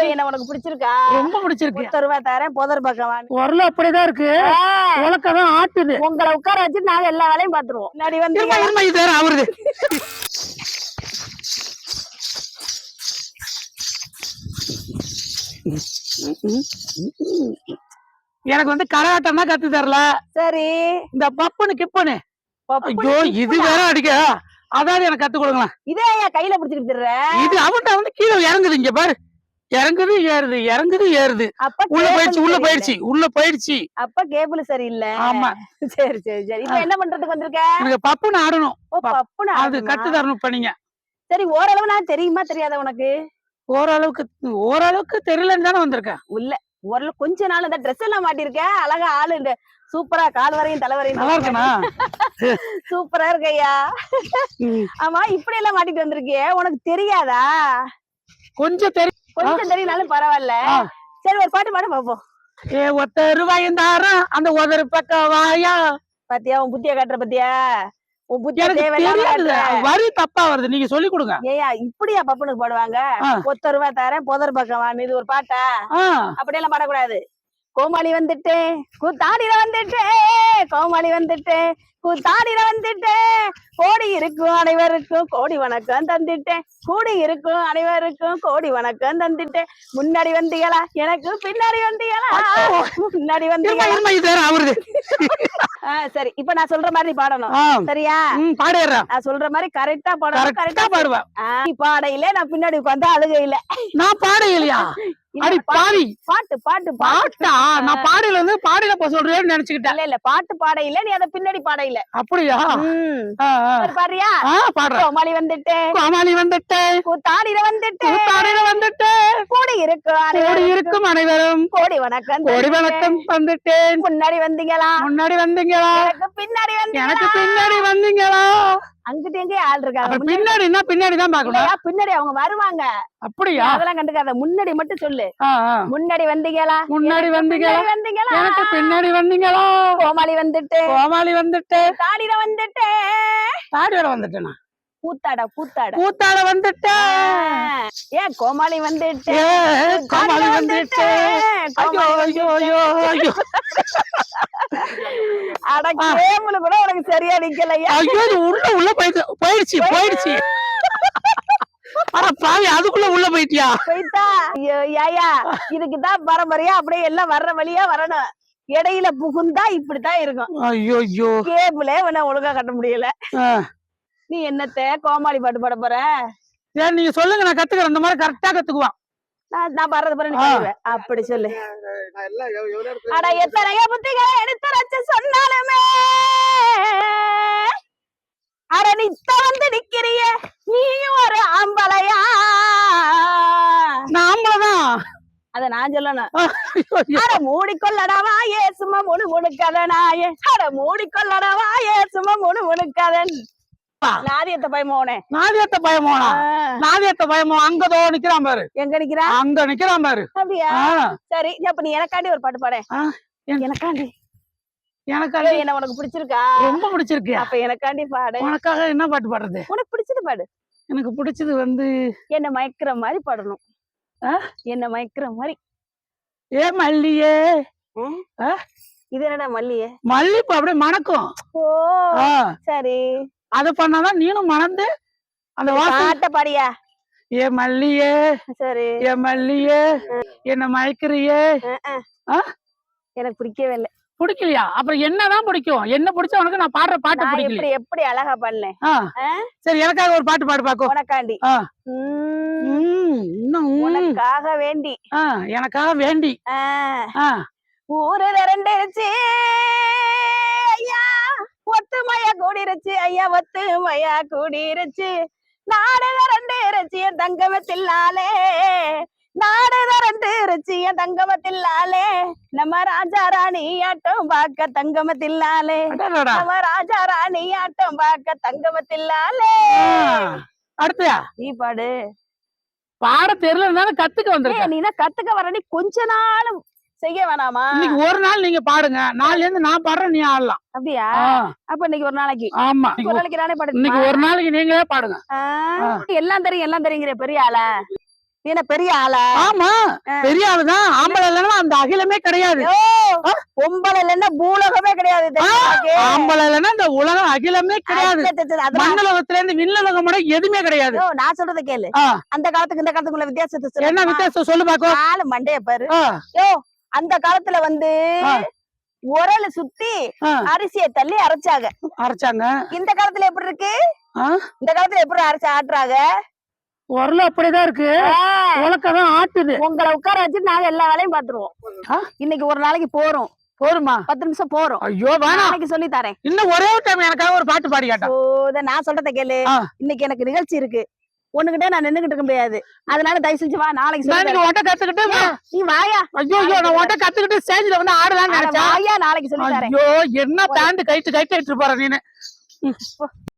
ஏய், என்ன உனக்கு பிடிச்சிருக்கா? ரொம்ப பிடிச்சிருக்கு பத்து ரூபாய் தரேன் புதர் பக்கம் அப்படிதான் இருக்கு. உலக்கதான் ஆட்டுது. உங்களை உட்கார வச்சு நாங்க எல்லா வேலையும் பாத்துருவோம் முன்னாடி வந்து அவருது எனக்கு வந்து கரகாட்டம் தான் கத்து தரல. சரி. இந்த பப்புனு கிப்புனு ஐயோ இது வேற அடிக்க. அதாவது எனக்கு கத்து கொடுங்களேன். இதே ஏன் கையில பிடிச்சிக்கிட்டு திர்ற? இது அவன்கிட்ட வந்து கீழே இறங்குது இங்க பாரு. இறங்குது ஏறுது இறங்குது ஏறுது. உள்ள போயிடுச்சு உள்ள. போயிடுச்சு உள்ள போயிடுச்சு. அப்ப கேபிள் சரியில்லை. ஆமா. சரி சரி சரி. இப்ப என்ன பண்றதுக்கு வந்திருக்க? எனக்கு பப்புன்னு ஆடணும். பப்புன்னு அது? கத்து தரணும் பண்ணீங்க சரி ஓரளவு நான் தெரியுமா தெரியாத உனக்கு? ஓரளவுக்கு ஓரளவுக்கு தெரியலன்னு தானே வந்திருக்கேன் இல்ல ஓரளவு கொஞ்ச நாள் இந்த ட்ரெஸ் எல்லாம் மாட்டிருக்க? அழகா ஆளு இந்த சூப்பரா கால் வரையும் தலை வரையும் நல்லா இருக்கனா? சூப்பரா இருக்கையா ஆமா இப்படி எல்லாம் மாட்டிட்டு வந்திருக்கியே உனக்கு தெரியாதா? கொஞ்சம் தெரியும் கொஞ்சம் தெரியும்னாலும் பரவாயில்ல. சரி ஒரு பாட்டு பாடு பாப்போம் ஏ ஒத்த ரூபாயும் தாரம் அந்த உதறு பக்கம் வாயா. பாத்தியா உன் புத்திய காட்டுற பாத்தியா? உன் புத்திய தேவையில்லாம. வரி தப்பா வருது. நீங்க சொல்லி கொடுங்க. ஏய்யா இப்படியா பப்பனுக்கு பாடுவாங்க. ஒத்த ரூபா தரேன் புதர் பக்கம் வான்னு இது ஒரு பாட்டா? அப்படியெல்லாம் பாடக்கூடாது. கோமாளி வந்துட்டேன் கூத்தாடில வந்துட்டேன் கோமாளி வந்துட்டேன் கூத்தாடில வந்துட்டேன் கோடி இருக்கும் அனைவருக்கும் கோடி வணக்கம் தந்துட்டேன் கூடி இருக்கும் அனைவருக்கும் கோடி வணக்கம் தந்துட்டேன் முன்னாடி வந்தீங்களா எனக்கு பின்னாடி வந்தீங்களா முன்னாடி வந்தீங்களா சரி இப்ப நான் சொல்ற மாதிரி பாடணும். சரியா? ம், பாடிடுறேன் நான் சொல்ற மாதிரி கரெக்டா பாடணும் கரெக்டா பாடுவேன் பாடையில நான் பின்னாடி உட்காந்து அழுகையில. நான் பாடையிலையா? அடி பாட்டு, பாவி பாட்டு பாட்டு நான் பாடையில வந்து பாடையில போ சொல்றேன்னு நினைச்சுக்கிட்டேன். இல்ல இல்ல பாட்டு பாடையில நீ அத பின்னாடி பாடையில. அப்படியா? பாடுறியா? ஆ, பாடுறேன். கோமாளி வந்துட்டு. கோமாளி வந்துட்டு. கூத்தாடில வந்துட்டு. கூத்தாடியில வந்துட்டு. கூடி இருக்கு கோடி இருக்கும் அனைவரும். கோடி வணக்கம் கோடி. வணக்கம் வந்துட்டேன் முன்னாடி வந்தீங்களா? முன்னாடி வந்தீங்களா? பின்னாடி எனக்கு பின்னாடி வந்தீங்களா? அங்கிட்ட எங்கே ஆள் இருக்காங்க. பின்னாடின்னா பின்னாடி தான் பாக்கணும் இல்லையா, பின்னாடி அவங்க வருவாங்க. அப்படியா? அதெல்லாம் கண்டுக்காத. முன்னாடி மட்டும் சொல்லு. முன்னாடி வந்தீங்களா? முன்னாடி வந்தீங்களா? வந்தீங்களா? எனக்கு பின்னாடி வந்தீங்களா? கோமாளி வந்துட்டு. கோமாளி வந்துட்டு. தாடியில வந்துட்டு. தாடி வர வந்துட்டேனா கூத்தாட கூத்தாட கூத்தாட வந்துட்டேன் ஏன் கோமாளி வந்துட்டு. ஏ கோமாளி வந்துட்டு. கோமாளி ஐயோ ஐயோ ஐயோ. அட கேமுல கூட உனக்கு சரியா நிக்கலையா? ஐயோ இது உள்ள உள்ள போயிட்டு போயிடுச்சு போயிடுச்சு. அட பாவி அதுக்குள்ள உள்ள போயிட்டியா? போயிட்டா. ஐயோ யாயா இதுக்கு தான் பரம்பரையா அப்படியே எல்லாம் வர்ற வழியா வரணும். இடையில புகுந்தா இப்படித்தான் இருக்கும். ஐயோ ஐயோ கேபிளே ஒழுங்கா கட்ட முடியல. நீ என்னத்த கோமாளி பாட்டு பாட போற? சரி நீங்க சொல்லுங்க நான் கத்துக்கிறேன். இந்த மாதிரி கரெக்டா கத்துக்குவான். நான் நான் பாடுறது பாரு நீ ஆ. பாடுவ. அப்படி சொல்லு. அட எத்தனையோ புத்திகளை எடுத்து வச்சு சொன்னாலுமே. அட நித்த வந்து நிக்கிறிய? நீயும் ஒரு ஆம்பளையா? நான் ஆம்பளைதான் அத நான் சொல்லணும். அட மூடிக்கொள்ளடவா ஏ சும்மா முணு முணுக்கதனாயே அட மூடிக்கொள்ளடவா ஏ சும்மா முணு முணுக்கதன் நாதியத்த பயமோனே நாதியத்த பயமோனா நாதியத்த பயமோ அங்கதோ நிக்கிறான் பாரு. எங்க நிக்கிறா? அங்க நிக்கிறான் பாரு. அப்படியா? சரி அப்ப நீ எனக்காண்டி ஒரு பாட்டு பாட. எனக்காண்டி. எனக்கு அது ஏய், என்ன உனக்கு பிடிச்சிருக்கா? ரொம்ப பிடிச்சிருக்கு. அப்ப எனக்காண்டி பாடு. உனக்காக என்ன பாட்டு பாடுறது? உனக்கு பிடிச்சது பாடு. எனக்கு பிடிச்சது வந்து என்ன மயக்கிற மாதிரி பாடணும்? என்ன மயக்கிற மாதிரி. ஏ மல்லியே. ஆ? இது என்னடா மல்லியே? மல்லிப்பூ அப்படியே மணக்கும். ஓ சரி. அத பண்ணாதான் நீனும் மணந்து அந்த பாட்ட பாடியா? ஏ மல்லியே சரி. ஏ மல்லியே என்ன மயக்கிறியே? எனக்கு பிடிக்கவே இல்லை. பிடிக்கலையா? அப்புறம் என்னதான் பிடிக்கும்? என்ன பிடிச்ச உனக்கு நான் பாடுற பாட்டு பிடிக்கல. எப்படி அழகா. ஆ? சரி எனக்காக ஒரு பாட்டு பாடு பாக்கோ. உனக்காண்டி. உனக்காக வேண்டி. எனக்காக வேண்டி. ஊரு திரண்டுருச்சு. ஐயா. ஒத்துமையா கூடிருச்சு ஐயா ஒத்துமையா கூடிருச்சு. நாடு திரண்டுருச்சு என் தங்கமத்தில்லாலே நாடு திரண்டுருச்சு என் தங்கமத்தில்லாலே நம்ம ராஜா ராணி ஆட்டம் பார்க்க தங்கமத்தில்லாலே. நம்ம ராஜா ராணி ஆட்டம் பார்க்க தங்கமத்தில்லாலே அடுத்தயா? நீ பாடு. பாட தெரியலனாலும் கத்துக்க வந்திருக்கேன் ஏய், நீ கத்துக்க வரடி கொஞ்ச நாளும் செய்ய வேணாமா? இன்னைக்கு ஒரு நாள் நீங்க பாடுங்க நாளைல இருந்து நான் பாடுறேன் நீ ஆடலாம். அப்படியா? அப்ப இன்னைக்கு ஒரு நாளைக்கு. ஆமா. இன்னைக்கு ஒரு நாளைக்கு நானே இன்னைக்கு பாடு ஒரு நாளைக்கு நீங்களே பாடுங்க. எல்லாம் தெரியும் எல்லாம் தெரியுங்கிற பெரிய ஆளா? என்ன பெரிய ஆளா? ஆமா. பெரிய ஆளுதான். ஆம்பளை இல்லைன்னா அந்த அகிலமே கிடையாது. பொம்பளை இல்லைன்னா பூலோகமே கிடையாது? ஆம்பளை இல்லைன்னா இந்த உலகம் அகிலமே கிடையாது. மண்ணுலகத்துல இருந்து விண்ணுலகம் கூட எதுவுமே கிடையாது. நான் சொல்றத கேளு. அந்த காலத்துக்கு இந்த காலத்துக்குள்ள வித்தியாசத்தை என்ன வித்தியாசம்? சொல்லு பாக்கோ. ஆளு மண்டைய பாரு. அந்த காலத்துல வந்து. உரல் சுத்தி அரிசியை தள்ளி அரைச்சாங்க. அரைச்சாங்க? இந்த காலத்துல எப்படி இருக்கு? இந்த காலத்துல எப்படி அரைச்சு ஆட்டுறாங்க? உரல் அப்படிதான் இருக்கு. உலக்கதான் ஆட்டுது. உங்களை உட்கார வச்சு நாங்க எல்லா வேலையும் பாத்துருவோம்? இன்னைக்கு ஒரு நாளைக்கு போறோம். போருமா? பத்து நிமிஷம் போறோம். ஐயோ வேணாம். சொல்லி தரேன். இன்னும் ஒரே ஒரு டைம் எனக்காக ஒரு பாட்டு பாடி கேட்டா. நான் சொல்றத கேளு. இன்னைக்கு எனக்கு நிகழ்ச்சி இருக்கு. ஒண்ணுகிட்டே நான் நின்னுகிட்டு இருக்க முடியாது. அதனால தயவு செஞ்சு வா நாளைக்கு நான். நீங்க ஒட்ட கத்துக்கிட்டு நீ வாயா? ஐயோ ஐயோ நான் ஒட்ட கத்துக்கிட்டு ஸ்டேஜ்ல வந்து ஆடலாம்னு அட நினைச்சேன். வாயா நாளைக்கு சொல்லி தரேன். ஐயோ என்ன பேண்ட் கைட்டு கைட்டு எடுத்து போற நீனு?